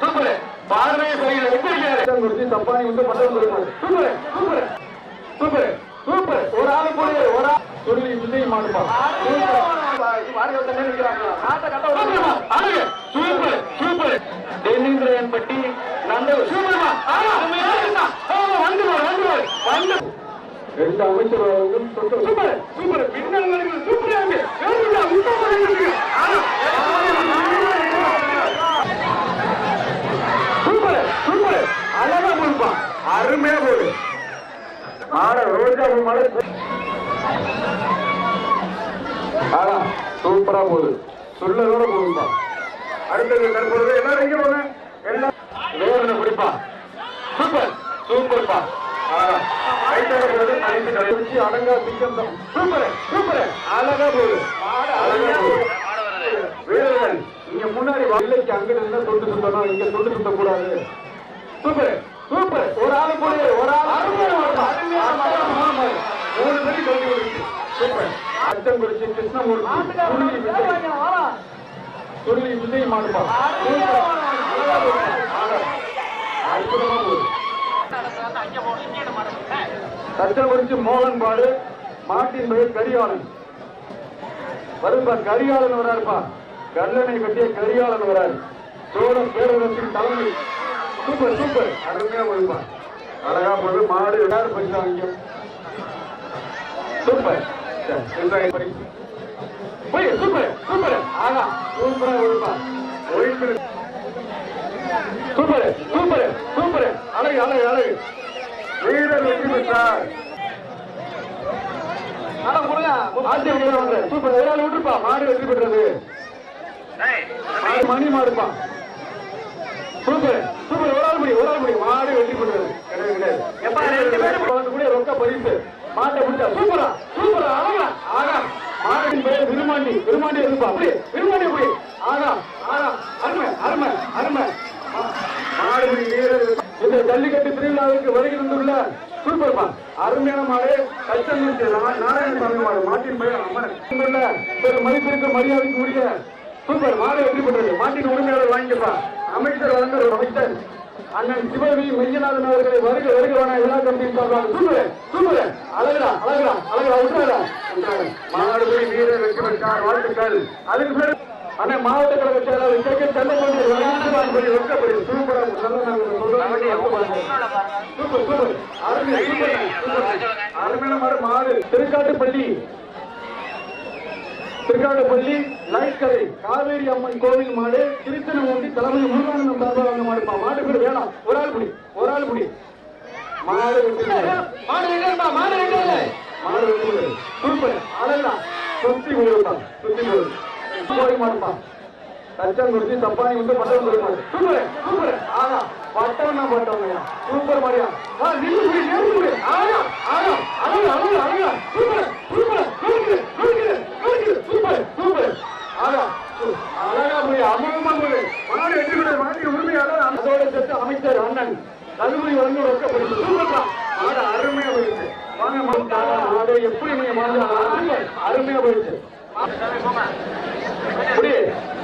Super. பார்வையை சரியில்லை. எச்சரிக்கையா குறிச்சு தப்பானி வந்து பட்டம் கொடுப்பாரு சூப்பர் சூப்பர். Super super. ஒரு ஆளு கூட ஒரு ஆள் சொல்லி விஜய் மாட்டுப்பா சூப்பர். சூப்பர் தென்னிந்திரன் பட்டி நந்தவர் சூப்பர்மா? வந்து வந்து ரெண்டு அமைச்சர்களும் சூப்பர் சூப்பர். சூப்பர் சூப்பர் அழகா போடுப்பான் அருமையா போடு. மாட ரோஜா மாட மலை ஆனா சூப்பரா போகுது சொல்லதோட போகுதுப்பா அடுத்தது தற்பொழுது எல்லாரும் எங்க போங்க? எல்லாம் வேதனை பிடிப்பா சூப்பர் சூப்பர்ப்பா. அடங்கா சிங்கம் தான் சூப்பர் சூப்பர். அழகா போகுது அழகா போகுது வீரர்கள் இங்க முன்னாடி வல்லைக்கு அங்க இருந்தா தொட்டு சுத்தணும் இங்க தொட்டு சுத்த கூடாது சூப்பர். சூப்பர். ஒரு ஆளு போடு ஒரு ஆள் அருமையா ஓடுப்பா. ஆமா, மூணு பேருக்கு கல்வி கொடுக்கு சூப்பர். அச்சம் குறிச்சி கிருஷ்ணமூர்த்தி சுருளி விஜய். சுருளி விஜய் மாடுப்பா அற்புதமா போகுது. சட்டம் குறிச்சி மோகன் பாடு. மாட்டின் பெயர் கரியாளன் வருப்பா கரிகாலன் வராருப்பா. கல்லணை கட்டிய கரிகாலன் வராரு. சோழ பேரரசின் தலைமை. Super super. அருமையா வருப்பா அழகா போது மாடு எல்லாரும் சூப்பர். பறிச்சு. போய் சூப்பர் சூப்பர். ஆகா சூப்பரா ஒழிப்பு சூப்பர் சூப்பர் சூப்பர். அழகு அழகு அழகு. வீரர் வெற்றி பெற்றார். ஆனா ஆட்சி வாங்க சூப்பர். ஒரு ஆள் விட்டுருப்பா. மாடு வெற்றி பெற்றது. மணி மாடுப்பா. சூப்பர் சூப்பர் ஒரு ஆள் முடி ஒரு ஆள் முடி மாடு வெட்டி பெற்றது கிடையாது. கிடையாது ரொக்க பரிசு. மாட்டை பிடிச்சா சூப்பரா சூப்பரா ஆகா ஆகா மாடின் பேர் விருமாண்டி விருமாண்டி இருப்பா அப்படி விருமாண்டி அப்படி ஆகா ஆகா அருமை அருமை அருமை. மாடுபிடி வீரர். இந்த ஜல்லிக்கட்டு திருவிழாவுக்கு வருகை தந்துள்ள சூப்பர்மா. அருமையான மாடு கஷ்டம் நாராயணசாமி மாடு மாட்டின் பெயர் அம்மன். பெரு மதிப்பிற்கு மரியாதைக்கு உரிய சூப்பர். மாடு எப்படி பண்றது மாட்டின் உரிமையாளர் வாங்கிப்பா ஒரு அமைச்சர் அண்ணன் சிவவி மெய்யநாதன் அவர்களை வருக வருகிறவன விழா கமிட்டியின் சார்பாக சூப்பர் சூப்பர் அழகுடா அழகுடா அழகுடா விட்டுறாடா மாடுபிடி வீரர் வெற்றி பெற்றார் வாழ்த்துக்கள். அதுக்கு பேர் அண்ணா மாவட்ட கழக செயலாளர் கே கே செல்லப்பள்ளி வெட்கப்படி சூப்பரா நல்ல நாங்கள் சொல்றோம் சூப்பர் சூப்பர். அருமை அருமையான மாடு. திருக்காட்டுப்பள்ளி. திருக்காட்டுப்பள்ளி லைட்கரை காவேரி அம்மன் கோவில் மாடு திருச்சனமூர்த்தி தலைமை முருகானந்தம் வாங்க மாடுப்பா மாடு பேர் வேணாம். ஒரு ஆள் புடி ஒரு ஆள் புடி மாடு. மாடு எங்கப்பா மாடு எங்க மாடு பெற்றது. சூப்பர் அழகா சுத்தி போடுப்பா சுத்தி போய் மாடுப்பா. கச்சம் குறிச்சி தப்பானி வந்து பட்டம் கொடுப்பாரு சூப்பர் சூப்பர் ஆனா பட்டம்னா பட்டம்யா சூப்பர் மாரியா ஆ நில்லு புடி நில்லு புடி ஆனா ஆனா அழகு அழகு அழகு சூப்பர் சூப்பர் நூறு சூப்பர் சூப்பர் ஆனா அழகா மாடு அமைச்சர் அண்ணன் கல்லூரி வழங்கி அருமையா போயிடுச்சு வாங்க எப்படி நீங்க மாடு அருமையா போயிடுச்சு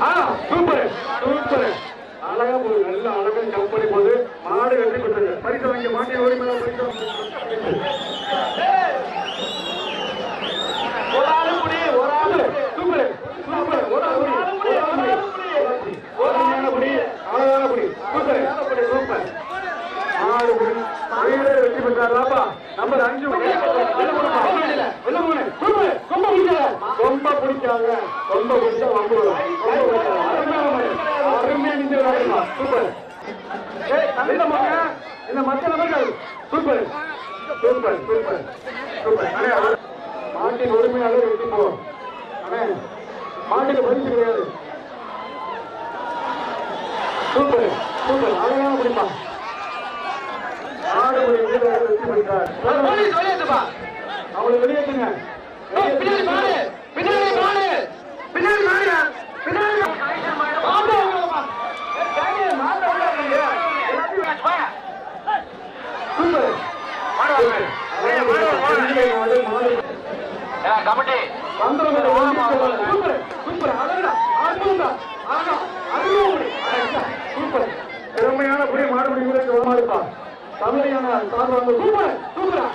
ஆ சூப்பர் சூப்பர் அழகா போகுது நல்ல அழகா கம்பெனி போகுது மாடு வெற்றி பெற்றது பரிசு வாங்கி மாட்டிய உரிமையில பரிசு வாங்கி. ஒரு ஆளு புடி, ஒரு ஆளு. Super, super. ஒரு ஆளு புடி, ஒரு ஆளு புடி. ஒரு ஆளு புடி, அழகான புடி. Super, super. மாடு புடி. வீரர் நம்பர் அஞ்சு ரொம்ப பிடிக்காத. ரொம்ப பிடிக்காத ரொம்ப பிடிச்சா வம்பு. அருமையா அருமையா நின்று விளையாடுமா. சூப்பர். ஏய், இந்த மகன், இந்த மற்ற நபர்கள் சூப்பர். Super super super. அண்ணே, அவர் மாட்டின் உரிமையாளர் வெற்றி போவோம் மாட்டுக்கு பரிசு கிடையாது. Super super. அழகான பிடிப்பான். ஆடு ஒரு வீரர் வெற்றி பின்னாடி மாடு பின்னாடி மாடு பின்னாடி மாடு தமிழையான சார்பாக சூப்பர். சூப்பரா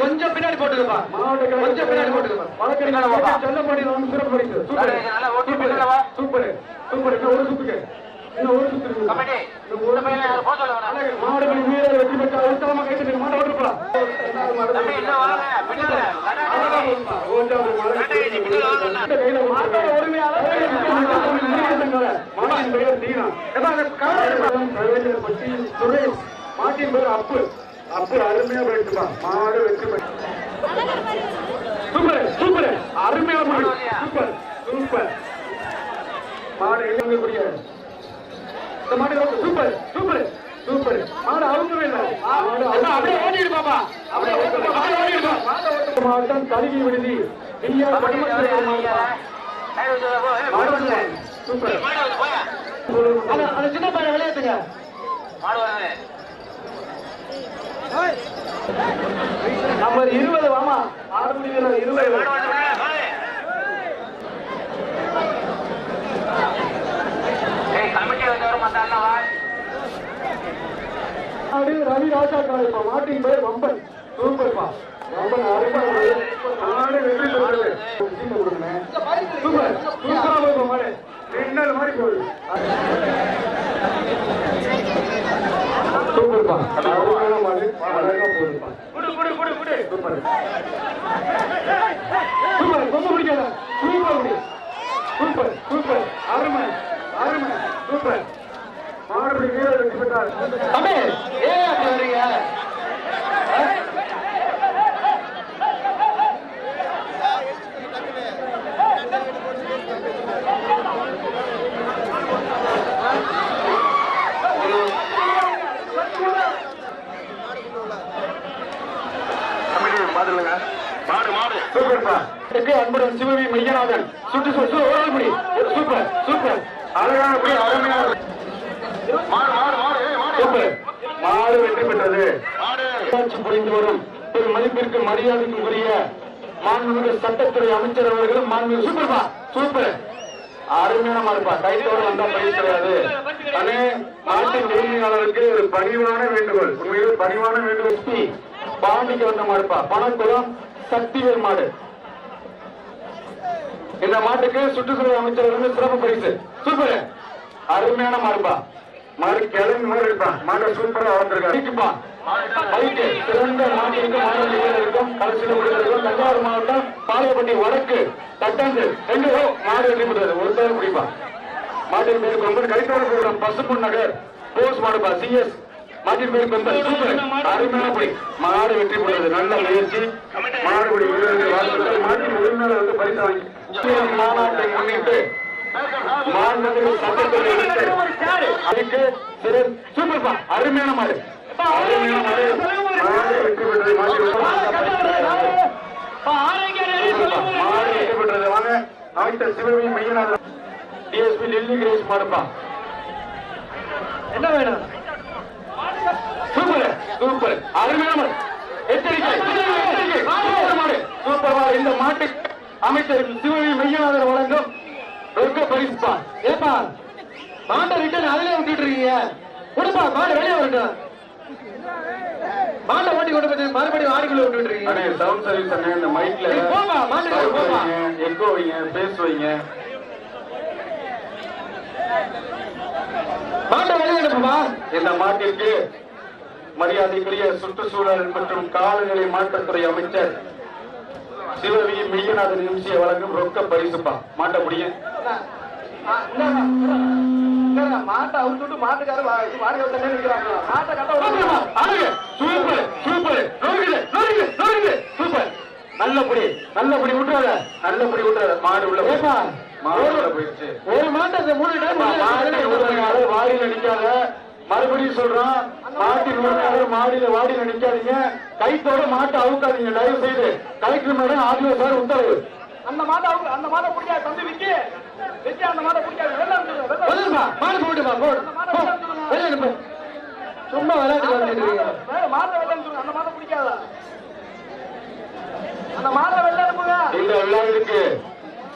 கொஞ்சம் பின்னாடி போட்டுக்கப்பா கொஞ்சம் பின்னாடி போட்டுக்கப்பா வழக்கறிஞர் செல்லப்படி வந்து சிறப்பு பரிசு சூப்பர். சூப்பர். ஒரு சுத்துக்கு. மாடுபடி வீரர் வெற்றி பெற்ற உத்தம கைத்தறி மாடு ஓட்டுப்பா தம்பி, இன்னும் வாங்க. பின்னால. மாட்டின் பேர் அப்பு அப்பு அருமையா போயிட்டுப்பா மாடு வெற்றி பெற்று சூப்பர் சூப்பர் அருமையா மாடு சூப்பர் சூப்பர் மாடு இழங்கக்கூடிய இந்த மாடு ரொம்ப சூப்பர் சூப்பர் சூப்பர். மாடு அவுக்கவே இல்லை அப்படியே ஓடிடு பாப்பா. அப்படியே ஓடிடு. மாவட்டம் தருகி விடுதி இந்தியா பட்டமத்துறை மாவட்டம் சைடு வச்சு போ. ஏய், மாடு மாடு. வந்து வருது. சூப்பர். மாடு வருது, போயா. அந்த சின்ன பையன் விளையாட்டுங்க. நம்பர் இருபது வாமா. ஆறு வீரர் இருபது மாடு வருது, போயா, போய். ஏய், கமிட்டி வந்து வரும், மத்த அண்ணா வா. மாடு ரவி ராஜா காலைப்பா மாட்டின் பேர் வம்பன். சூப்பர்ப்பா வம்பன் அருமை. மாடு வெற்றி கொடுங்க சூப்பர். சூப்பரா போய் மாடு. ரெண்டு மாதிரி போகுது சூப்பர்ப்பா அருமையான மாடு. அழகா போகுதுப்பா குடு, குடு, குடு. சூப்பர். சூப்பர். ரொம்ப பிடிக்காத. Super super super. அருமை. அருமை. சூப்பர் மாடுபடி வீரர் வெற்றி பெற்றார் தம்பி, ஏன் அப்படி வர்றீங்க? அன்புடன் சிவவி மையநாதன் சுட்டு சுட்டு ஓரல் முடி. Super super. அழகான அருமையான மாடு மாடு மாடு ஏய், மாடு சூப்பர் மாடு வெற்றி பெற்றது மாடு ஆட்சி புரிந்து வரும். பெரும் மதிப்பிற்கு மரியாதைக்கும் உரிய மாண்புமிகு சட்டத்துறை அமைச்சர் அவர்களும் மாண்புமிகு சூப்பர் அருமையான மாடுப்பா கைத்தோடு வந்தா பயிர் கிடையாது. அண்ணே நாட்டின் உரிமையாளருக்கு ஒரு பணிவான வேண்டுகோள் பணிவான வேண்டுகோள். பாண்டிக்கு வந்த பணக்குளம் சக்திவேல் மாடு. இந்த மாட்டுக்கு சுற்றுச்சூழல் அமைச்சர் வந்து சிறப்பு பரிசு. சூப்பர். அருமையான மாறுப்பா மாடு கிளம்பி மாதிரி இருப்பான். மாடு சூப்பரா பைக்கு சிறந்த மாட்டிற்கு மாநில கடைசியில் தஞ்சாவூர் மாவட்டம் பாளையப்பட்டி வடக்கு தட்டாந்து ரெண்டு ரூபா மாடு வெற்றி பெற்றது ஒரு முடிப்பா மாட்டின் பேருக்கு கொம்பன் கைத்தோட போகிறோம் நகர். போஸ் மாடுப்பா சிஎஸ். மாட்டின் பேருக்கு கொம்பன் சூப்பர். அருமையான படி மாடு வெற்றி பெற்றது. நல்ல முயற்சி. மாடுபடி வீரர்கள் வாழ்த்துக்கள். மாட்டின் உரிமையாளர் வந்து பரிசு வாங்கி மாநாட்டை முன்னிட்டு மாண்புமிகு சட்டத்துறை அதுக்கு திரு சூப்பர்ப்பா அருமையான மாடு. அமைச்சர் சிவவி மையநாதன் டிஎஸ்பி லில்லி கிரேஸ் மாடுப்பா என்ன வேணும்? Super super. அருமையான எச்சரிக்கை சூப்பர் மாடு சூப்பர் மாடு. இந்த மாட்டுக்கு அமைச்சர் சிவவி மையநாதன் வழங்கும் ரொக்க பரிசுப்பா. ஏப்பா மாட்டை ரிட்டர்ன் அதிலே விட்டுட்டு இருக்கீங்க. கொடுப்பா மாடு வெளியே வரட்டும். மாட்டை ஓட்டி கொண்டு போய் மறுபடியும் ஆடிக்குள்ள விட்டுட்டு இருக்கீங்க அண்ணே சவுண்ட் சர்வீஸ் அண்ணே இந்த மைக்ல sound போப்பா. வைங்க, எக்கோ வைங்க பேஸ் வைங்க. மாட்டை வெளியே அனுப்புமா இந்த மாட்டிற்கு மரியாதைக்குரிய சுற்றுச்சூழல் மற்றும் காலநிலை மாற்றத்துறை அமைச்சர் சிவவி மெய்யநாதன் எம்சியை வழங்கும் ரொக்க பரிசுப்பா. மாட்ட முடியும் மாட்டை அவுத்துட்டு விட்டு நிற்கிறாங்க மாட்டை கட்ட சூப்பர் சூப்பர். நோடுது நோடுது நோடுது சூப்பர். நல்லபடி நல்லபடி விட்டுறாத நல்லபடி விட்டுறாத மாடு உள்ள. மாடு போயிடுச்சு. ஒரு மாட்டை மூணு டைம் நிக்காத. மறுபடியும் சொல்றோம் மாட்டின் உரிமையாளர் மாடியில வாடியில நிக்காதீங்க. கைத்தோட மாட்டை அவுக்காதீங்க தயவு செய்து கலெக்டர் மேடம் ஆர்டிஓ சார் உத்தரவு. அந்த மாட்டை அந்த மாட்டை பிடிக்காது தம்பி விக்கி. மாடு போடு. அனுப்பு. சும்மா விளையாட்டு இந்த விழாவிற்கு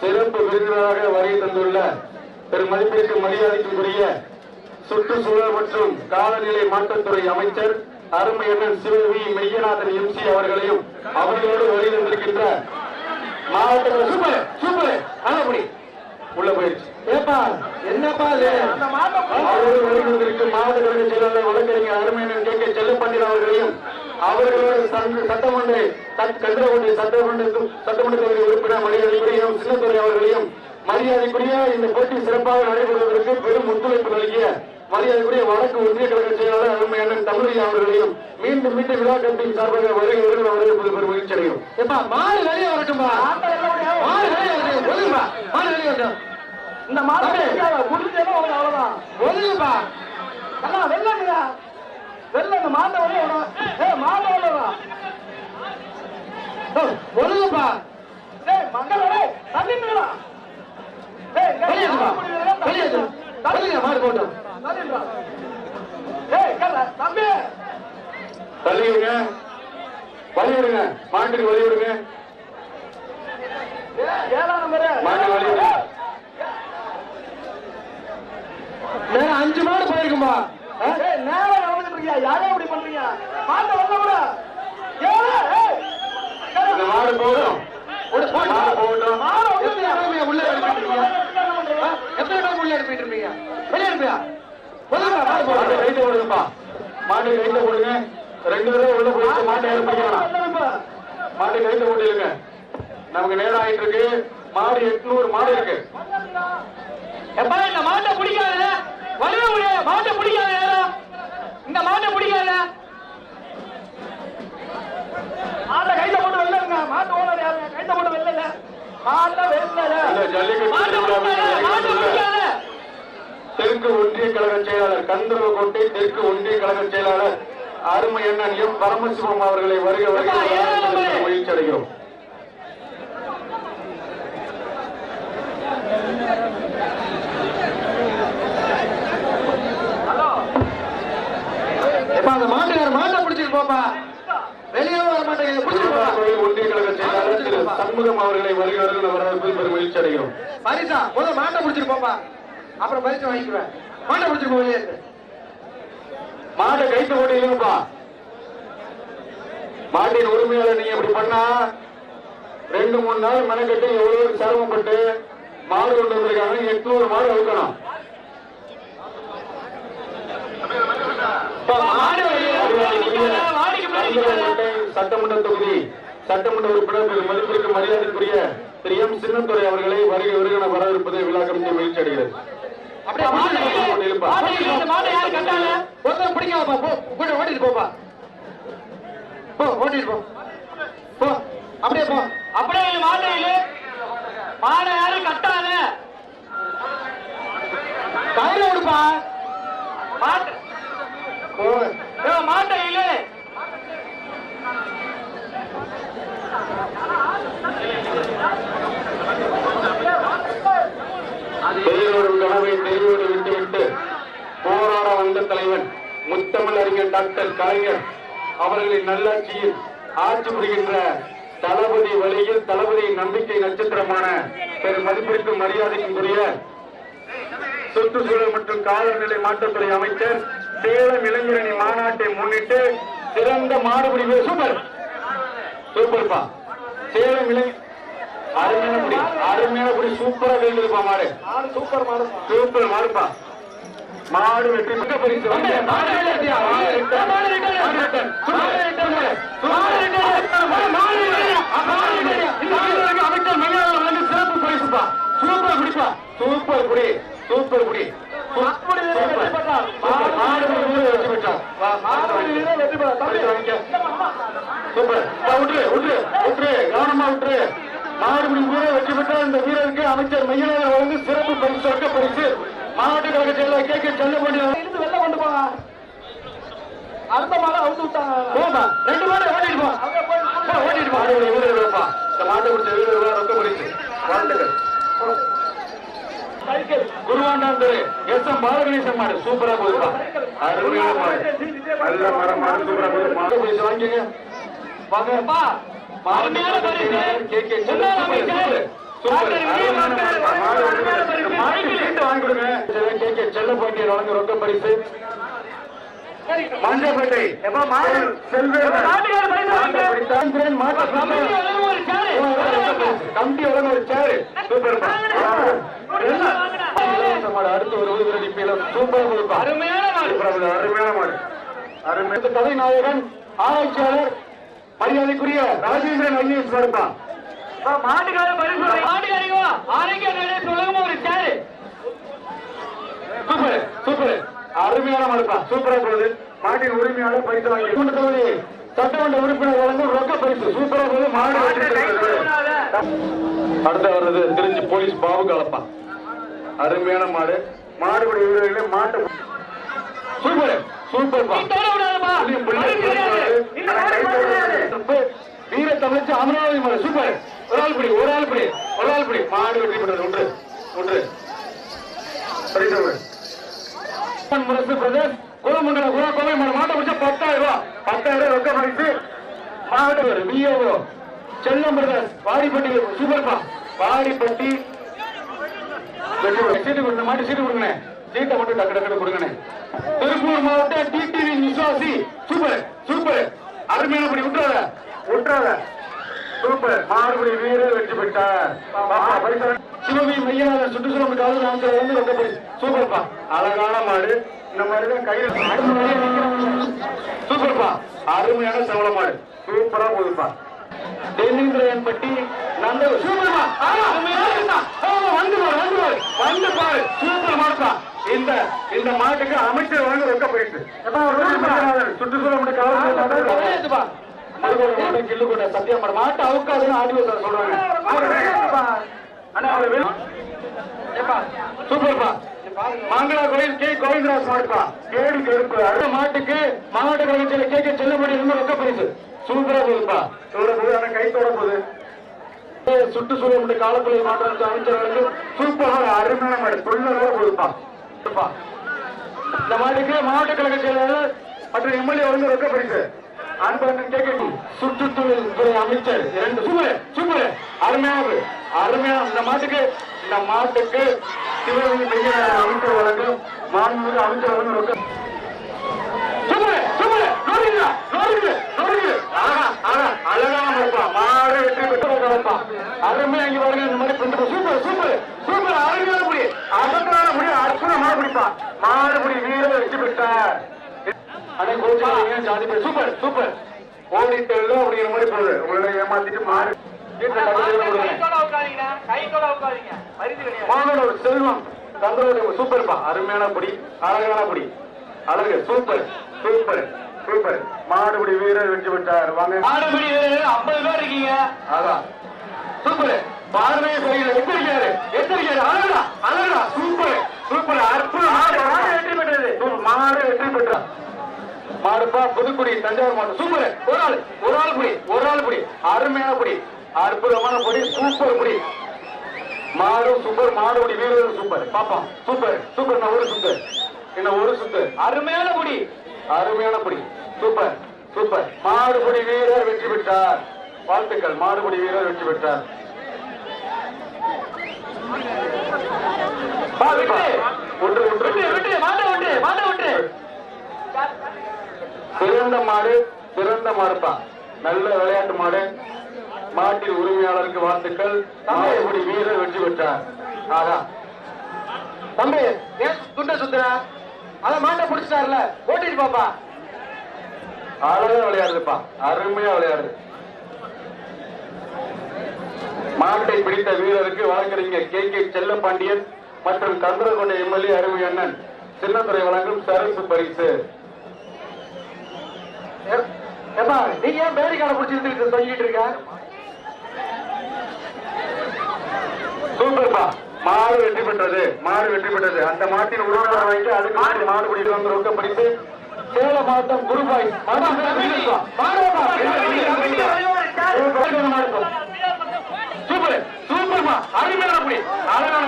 சிறப்பு விருந்தினராக வருகை தந்துள்ள பெரும் மதிப்பிற்கு மரியாதைக்குரிய சுற்றுச்சூழல் மற்றும் காலநிலை மாற்றத்துறை அமைச்சர் அருமை அண்ணன் சிவவி மெய்யநாதன் எம்சி அவர்களையும் அவர்களோடு வருகை தந்திருக்கின்ற மாவட்ட சூப்பர் சூப்பர். ஆனப்படி உள்ள போயிடுச்சு. ஏப்பா என்னப்பா தந்திருக்கும் மாவட்ட செயலாளர் வழக்கறிஞர் அருமையண்ணன் கே கே செல்லப்பண்டியன் அவர்களையும் அவர்களோடு சட்டமன்ற சட்- கதிரவண்டி சட்டமன்ற சட்டமன்ற தொகுதி உறுப்பினர் மரியாதைக்குரிய சின்னத்துறை அவர்களையும் மரியாதைக்குரிய இந்த போட்டி சிறப்பாக நடைபெறுவதற்கு பெரும் ஒத்துழைப்பு நல்கிய மரியாதைக்குரிய வடக்கு ஒன்றிய கழக செயலாளர் அருமையண்ணன் தமிழையா அவர்களையும் மீண்டும் மீண்டும் விழா கமிட்டியின் சார்பாக வருகை வருகிற வரவேற்பது பெரும் மகிழ்ச்சி அடையும் ஏப்பா மாடு வெளியே வரட்டும்பா. மாடு வெளியே வரட்டும் ஒதுங்கப்பா மாடு வெளியே வரட்டும். இந்த. புடிச்சேன்னா உனக்கு அவ்வளவுதான். ஒதுங்கப்பா அண்ணா வெள்ளங்க வெள்ள இந்த மாட்டை வெளிய விடும் ஏ மாட்டை வெளில விடும் ஒதுங்கப்பா டேய் மங்களே டேய் வெளியே இருப்பா. வெளியே வெளியே மாடு போட்டோம் தம்பி தள்ளி விடுங்க வழி விடுங்க மாட்டுக்கு வழி விடுங்க ஏ- ஏழாம் நம்பரு மாட்டு வழி விடுங்க நேரம் அஞ்சு மாடு போயிருக்கும்பா. ஏய் நேரா நடந்துட்டு இருக்கியா யாரே இப்படி பண்றீங்க? மாட்டை ஏய். இந்த மாடு போதும். மாடு போகட்டும். மாடை உள்ள? எத்தனை டைம் உள்ள எடுத்துட்டு இருப்பீங்க வெளியே இருப்பியா? மாடு கைட்ட விடுங்கப்பா மாட்டை கைட்ட போடுங்க ரெண்டு தடவை உள்ள போயிட்டு மாட்டை வேணாம் மாட்டை கைட்ட போட்டுருங்க நமக்கு நேரம் ஆயிட்டு இருக்கு மாடு எட்நூறு மாடு இருக்கு. எப்பா இந்த மாட்டை பிடிக்காத வரவே முடியாது. மாட்டை பிடிக்காத யாரும் இந்த மாட்டை பிடிக்காத? மாட்டை கையில போட்டு வெளில இருங்க மாட்டு ஓனர் யாருங்க? கையில போட்டு வெளில தெற்கு ஒன்றிய கழக செயலாளர் கந்தரவக்கோட்டை தெற்கு ஒன்றிய கழக செயலாளர் அருமை அண்ணன் எம் பரமசிவம் அவர்களை வருக. மகிழ்ச்சி அடைகிறோம். மாட்டுக்கார மாட்டை பிடிச்சிட்டு போப்பா. வெளியே வர மாட்டேங்குது. ஒன்றிய கழக செயலாளர் திரு சண்முகம் அவர்களை வருக வருக வரவேற்பதில் பெரும் மகிழ்ச்சி அடைகிறோம். பரிசா முதல்ல மாட்டை பிடிச்சிட்டு போப்பா. அப்புறம் பரிசு வாங்கிக்குவேன். மாட்டை பிடிச்சிட்டு போ வெளியே. மாட்டை கைத்து போட்டு இல்லைங்கப்பா மாட்டின் உரிமையாளர் நீங்க இப்படி பண்ணா? ரெண்டு மூணு நாள் மெனக்கட்டு எவ்வளவு சிரமப்பட்டு மாடு கொண்டு வந்திருக்காங்க. எட்நூறு மாடு அவுக்கணும். மாடு சந்திரகோட்டை சட்டமன்ற தொகுதி சட்டமன்ற உறுப்பினர் மதிப்பிற்கு மரியாதைக்குரிய திரு எம். சின்னத்துறை அவர்களை வருகை வருகை வரவிருப்பதை விழா கமிட்டி மகிழ்ச்சி அடைகிறது. ஓட்டிட்டு போப்பா ஓட்டிட்டு போ. அப்படியே போ. அப்படியே இழு. மாடை யாரும் கட்டாத. கையில விடுப்பா மாட்டு. மாட்டை இழு. கனவை விட்டுவிட்டு போராட வந்த தலைவன் டாக்டர் கலைஞர் அவர்களின் நல்லாட்சியில் ஆட்சி புரிகின்ற தளபதி வழியில் தளபதியின் நம்பிக்கை நட்சத்திரமான பெரும் மதிப்பிற்கும் மரியாதைக்குரிய சுற்றுச்சூழல் மற்றும் காலநிலை மாற்றத்துறை அமைச்சர் சேலம் இளைஞரணி மாநாட்டை முன்னிட்டு சிறந்த மாடுபிடி வீரர். சூப்பர் சூப்பர்ப்பா சேலம் இளை அருமையான புடி அருமையான புடி சூப்பரா கையிருப்பா மாடு சூப்பர் மாடு சூப்பர் மாடுப்பா மாடு வெற்றி மிக்க பரிசு சிறப்பு பரிசுப்பா சூப்பர் குடிப்பா சூப்பர் குடி சூப்பர் குடி வெற்றி பெற்றார். சூப்பர். மாடு வீரர் வெற்றி பெற்றார் வா, மாடு மாடு வாங்கி. வீரர் வெற்றி பெற்றார். தம்பி, பரிசு வாங்கிக்க. சூப்பர் வா, விட்டுரு விட்டுரு விட்டுரு கவனமா விட்டுரு மாடுபிடி வீரர் வெற்றி பெற்ற இந்த வீரருக்கு அமைச்சர் மையநாதர் வழங்கு சிறப்பு பரிசு சொர்க்க பரிசு மாவட்ட கழக செயலாளர் கே கே செல்லப்படி இழுத்து வெளில கொண்டு போங்க அடுத்த மாடை அவுத்து விட்டாங்க போப்பா ரெண்டு மாடு ஓட்டிட்டு போ அங்க போய் போ, ஓட்டிட்டு போ மாடுபிடி வீரர் வைப்பா இந்த மாட்டை பிடிச்ச வீரர் ரொக்க பரிசு வாழ்த்துக்கள் சைக்கிள் குருவாண்டாந்தரு எஸ் எம் பாலகணேசன் மாடு சூப்பரா போயிருப்பா அருமையான மாடு. நல்ல மரம் மாடு சூப்பரா போயிரு மாடு. பரிசு வாங்கிங்க வாங்க விஜயபாஸ்கர் அருமையான பரிசு சைக்கிள் செல்லப்பாண்டியர் வழங்க ரொக்க பரிசு. செல்வேன் மாட்ட கமிட்டி ஒரு சேரு சூப்பர் அடுத்து ஒரு விருது சூப்பர். கொடுப்பா அருமையான மாடு அருமையான மாடு அருமை தலைநாயகன் ஆராய்ச்சியாளர் மரியாதைக்குரிய ராஜேந்திரன் ஐஏஎஸ் வருப்பா மாட்டுக்கார பரிசு மாட்டுக்காரிங்க ஆரோக்கிய சொல்லுங்க ஒரு சேரு சூப்பர் சூப்பர் அருமையான மாடுப்பா சூப்பரா போகுது. மாட்டின் உரிமையாளர் பரிசு வாங்கி கொண்டு சட்டமன்ற உறுப்பினர் வழங்கும் ரொக்க பரிசு. சூப்பரா போகுது மாடு. அடுத்து வர்றது திருச்சி போலீஸ் பாபு கலப்பா. அருமையான மாடு. மாடுபடி வீரர்களே மாட்டு சூப்பர் கிடையாது. வீர தமிழ்ச்சி அமராவதி மாடு. சூப்பர் ஒரு ஆள் பிடி ஒரு ஆள் பிடி ஒரு ஆள் பிடி. மாடு வெற்றி பெற்றது ஒன்று ஒன்று. முரசு பிரதேஷ். குலமங்கல குல கோவை மாடு மாட்டை பிடிச்சா பத்தாயிரம் ரூபாய் பத்தாயிரம் ரூபாய் ரொக்கம் பரிசு மாவட்டவர் விஓஓ செல்லம் பிரதேஷ் வாடிப்பட்டி சூப்பர்ப்பா வாடிப்பட்டி சீட்டு கொடுங்க மாட்டு சீட்டு கொடுங்கண்ணே. சீட்டை மட்டும் டக்கு டக்கு கொடுங்கண்ணே. திருப்பூர் மாவட்ட டிடிவி விசுவாசி சூப்பர் சூப்பர். அருமையான படி விட்டுறாத விட்டுறாத சூப்பர். மாறுபடி வீரர் வெற்றி பெற்றார். சிவகங்கை மையநாதன் சுற்றுச்சூழல் காவல் அமைச்சர் வந்து ரொம்ப சூப்பர்ப்பா. அழகான மாடு. இந்த மாதிரி தான் கையில் சூப்பர்ப்பா. அருமையான செவல மாடு. சூப்பரா போகுதுப்பா தென்னிந்திரன் பட்டி நந்த சூப்பர்மா வந்து பாரு வந்து பாரு. வந்து பாரு. சூப்பர் மாடுப்பா. இந்த இந்த மாட்டுக்கு அமைச்சர் வாங்க ரொக்க போயிட்டு சுற்றுச்சூழல் மட்டும் காவல் கில்லு கூட சத்தியம் மாடு. மாட்டை அவுக்காதுன்னு ஆடி வந்தார் சொல்றாங்க. சூப்பர்ப்பா. மங்களா கோயில் கே. கோவிந்தராஜ் மாடுப்பா. கேடு கருப்பு அடுத்த மாட்டுக்கு மாவட்ட கலைஞர் கே. கே. செல்லுபடி இருந்து ரொக்க பரிசு. சூப்பரா போகுதுப்பா. சூப்பரா போகுது ஆனா கை தொட போகுது. சுற்றுச்சூழல் மற்றும் அமைச்சர்களுக்கு சூப்பராக அருமையான மாடு. தொழிலாளர் போகுதுப்பா. இந்த மாட்டுக்கு மாவட்ட கழக செயலாளர் மற்றும் எம்எல்ஏ வந்து ரொக்க பரிசு. அன்பு கேட்க சுற்றுச்சூழல் துறை அமைச்சர். இரண்டு சூப்பர் சூப்பர் அருமையானது அருமையா இந்த மாட்டுக்கு இந்த மாட்டுக்கு சிவகங்கை மைய அமைச்சர் வழங்கும் மாண்புமிகு அமைச்சர் வழங்கும் ரொக்க சூப்பர் சூப்பர் நோடுங்க நோடுங்க நோடுங்க ஆஹா ஆஹா அழகான மாடுப்பா மாடு வெற்றி பெற்றப்பா அருமையா இங்க பாருங்க இந்த மாதிரி பிரிண்ட் சூப்பர் சூப்பர் சூப்பர். அருமையான முடி. அசத்தான முடி அற்புதமான பிடிப்பா. மாடுபடி வீரர் வெற்றி பெற்றார். அடே கோச்சாங்க ஜாதி பேர் சூப்பர் சூப்பர். ஓடிட்டு அப்படிங்கிற மாதிரி போகுது உங்களை ஏமாத்திட்டு கிடையாது. மானோட செல்வம். தந்தரோட சூப்பர்ப்பா. அருமையான பொடி அழகான பொடி. அழகு. Super super super. மாடுபடி வீரர் வெற்றி பெற்றார். வாங்க. ஆடப்படி வீரர்கள் 50 பேர் இருக்கீங்க. அதான். சூப்பர். பார்வையை சரியில்லை. எச்சரிக்கையாரு எச்சரிக்கையாரு அழகா அழகா சூப்பர். சூப்பர். அற்புதம் மாடு வெற்றி பெற்றது. மாடு வெற்றி பெற்றார். மாடுப்பா புதுக்குடி தஞ்சாவூர் மாடு. சூப்பர். ஒரு ஆள். ஒரு ஆள் புடி. ஒரு ஆள் புடி. அருமையான புடி. அற்புதமான குடி சூப்பர் புடி. மாடும் சூப்பர். மாடுபடி வீரர் சூப்பர். பாப்போம். சூப்பர். சூப்பர். நான் ஒரு சுத்து. என்ன ஒரு சுத்து. அருமையான குடி அருமையான குடி சூப்பர். சூப்பர். மாடுபடி வீரர் வெற்றி பெற்றார். வாழ்த்துக்கள். மாடுபடி வீரர் வெற்றி பெற்றார். ஒன்று ஒன்று விட்டு விட்டு மாட்ட விட்டு மாட்ட விட்டு சிறந்த மாடு சிறந்த மாடுப்பா நல்ல விளையாட்டு மாடு. மாட்டின் உரிமையாளருக்கு வாழ்த்துக்கள். எப்படி வீரர் வெற்றி பெற்றார்? ஆகா. தம்பி ஏன் துண்ட சுத்துற? அத மாட்ட புடிச்சிட்டாருல ஓட்டிட்டு பாப்பா அழகா விளையாடுதுப்பா. அருமையா விளையாடுது. மாட்டை பிடித்த வீரருக்கு வழங்குறீங்க கே. கே. செல்லப்பாண்டியன் மற்றும் கந்தரகொண்ட எம்எல்ஏ அருமை அண்ணன் சின்னத்துறை வழங்கும் சரசு பரிசு. ஏப்பா நீங்க ஏன் பேரிக்கான புடிச்சிட்டு தொங்கிட்டு இருக்க? சூப்பர்ப்பா. மாடு வெற்றி பெற்றது மாடு வெற்றி பெற்றது. அந்த மாட்டின் உருவாக்கம் வாங்கிட்டு அதுக்கு மாடு மாடு பிடித்து வந்து ரொக்க பரிசு சேலம் மாவட்டம் குருபாய் மாடு. சூப்பர் சூப்பர்மா அருமையான புடி அழகான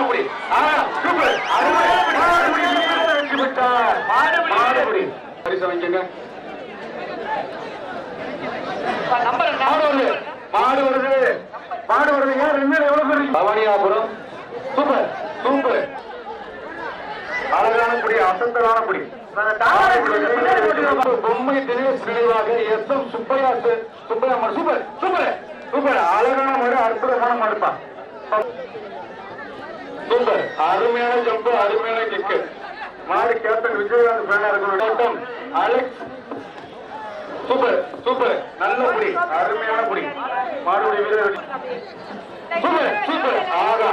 அழகா சூப்பர். அருமையான வீரர் வெற்றி பெற்றார். மாடுபிடி பரிசு வாங்கிக்கங்க. நம்பர் மாடு வருது மாடு எவ்வளவு பேர் பவானியாபுரம். சூப்பர். சூப்பர். அழகான குடி அசத்தலான குடி பொம்மை தினேஷ் நினைவாக எஸ் எம் சுப்பையா சுப்பையா மாடு. சூப்பர். சூப்பர். சூப்பர். அழகான மாடு அற்புதமான மாடுப்பா சூப்பர். அருமையான ஜம்பு அருமையான கிக்கு மாடு கேப்டன் விஜயகாந்த் பேனா இருக்கணும். Alex super super. நல்ல புடி அருமையான புடி மாடுடைய வீரர். Super super. ஆகா.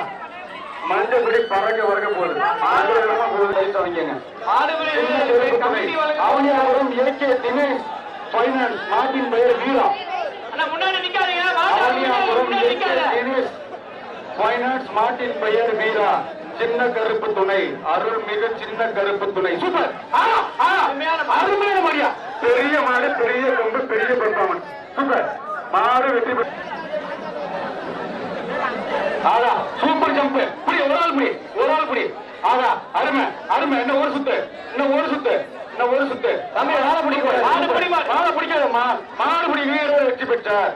மஞ்சள் புடி பறக்க வரக்க போகுது. ஆங்கிலமா போகுது. மாடுபிடி வழங்க அவனியாபுரம் தினேஷ். பைனான்ஸ். நாட்டின் பெயர் வீரா. அவனியாபுரம் தினேஷ். பைனான்ஸ். பெயர் வீரா. சின்ன கருப்பு துணை. அருள் மிக சின்ன கருப்பு துணை. சூப்பர். ஆ, அருமையான மாடியா? பெரிய மாடு பெரிய கொம்பு பெரிய பெர்ஃபார்மன்ஸ் சூப்பர் மாடு வெற்றி ஆகா சூப்பர் ஜம்ப் புடி ஒரு ஆள் புடி ஒரு ஆள் புடி ஆகா அருமை அருமை. இன்னும் ஒரு சுத்து இன்னும் ஒரு சுத்து இன்னும் ஒரு சுத்து. தம்பி மாலை பிடிக்க மாடு பிடி மாலை பிடிக்காதம்மா. மாடு பிடி வீரர் வெற்றி பெற்றார்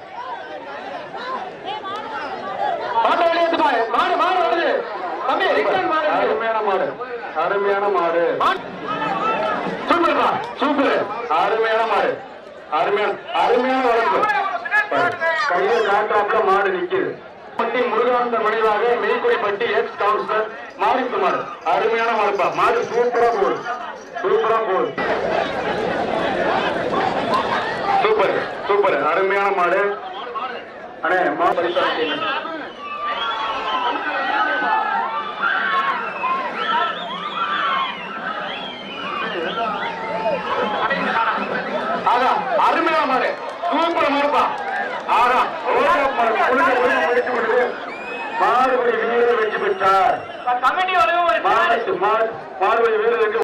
மாட்டை வெளியேற்றுமா மாடு மாடு வருது. தம்பி ரிட்டர்ன் மாடு. அருமையான மாடு. அருமையான மாடு. சூப்பர் தான் சூப்பர். அருமையான மாடு. அருமையான அருமையான வளர்ப்பு. கையில காட்டாப்புல மாடு நிக்குது. பட்டி முருகானந்த மணிவாக மெய்க்குடிப்பட்டி எக்ஸ் கவுன்சிலர் மாரிக்குமார் அருமையான மாடுப்பா. மாடு சூப்பரா போகுது. சூப்பரா போகுது. Super super. அருமையான மாடு. அண்ணே மா பரிசோதனை ஆகா அருமையான மாடு. சூப்பர் மாடுப்பா. ஆகா ரோஜா மாடு. குழுக்க குழுக்க முடிச்சு விடுது மாடுபடி வீரர் வெற்றி பெற்றார். கமிட்டி மாடுபடி வீரருக்கு